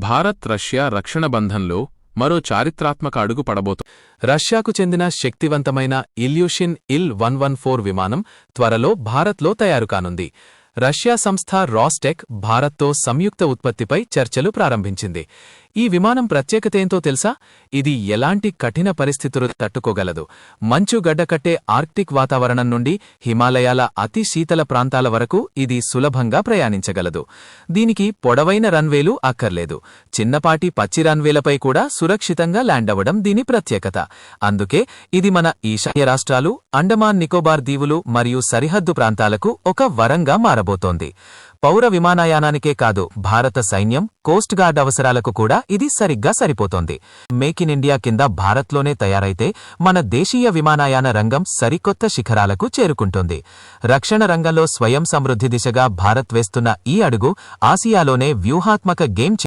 Bharat Russia రక్షణ బంధంలో మరో చారిత్రాత్మక అడుగు పడబోతు రష్యాకు చెందిన శక్తివంతమైన Ilyushin Il one one four విమానం త్వరలో భారత్లో తయారుకానుంది రష్యా సంస్థ రాస్టెక్ భారత్తో సంయుక్త ఉత్పత్తిపై చర్చలు ప్రారంభించింది. ఈ విమానం ప్రత్యేకతేంతో తెలుసా? ఇది ఎలాంటి కఠిన పరిస్థితులు తట్టుకోగలదు. మంచు గడ్డకట్టే ఆర్క్టిక్ వాతావరణం నుండి హిమాలయాల అతి శీతల ప్రాంతాల వరకు ఇది సులభంగా ప్రయాణించగలదు. దీనికి పొడవైన రన్వేలు అక్కర్లేదు. చిన్నపాటి పచ్చి రన్వేలపై కూడా సురక్షితంగా ల్యాండ్ అవ్వడం దీని ప్రత్యేకత. అందుకే ఇది మన ఈశాన్య రాష్ట్రాలు అండమాన్ నికోబార్ దీవులు మరియు సరిహద్దు ప్రాంతాలకు ఒక వరంగా మారబోతోంది. పౌర విమానయానానికే కాదు భారత సైన్యం కోస్ట్ గార్డ్ అవసరాలకు కూడా ఇది సరిగ్గా సరిపోతోంది. మేక్ ఇన్ ఇండియా కింద భారత్లోనే తయారైతే మన దేశీయ విమానయాన రంగం సరికొత్త శిఖరాలకు చేరుకుంటుంది. రక్షణ రంగంలో స్వయం సమృద్ధి దిశగా భారత్ వేస్తున్న ఈ అడుగు ఆసియాలోనే వ్యూహాత్మక గేమ్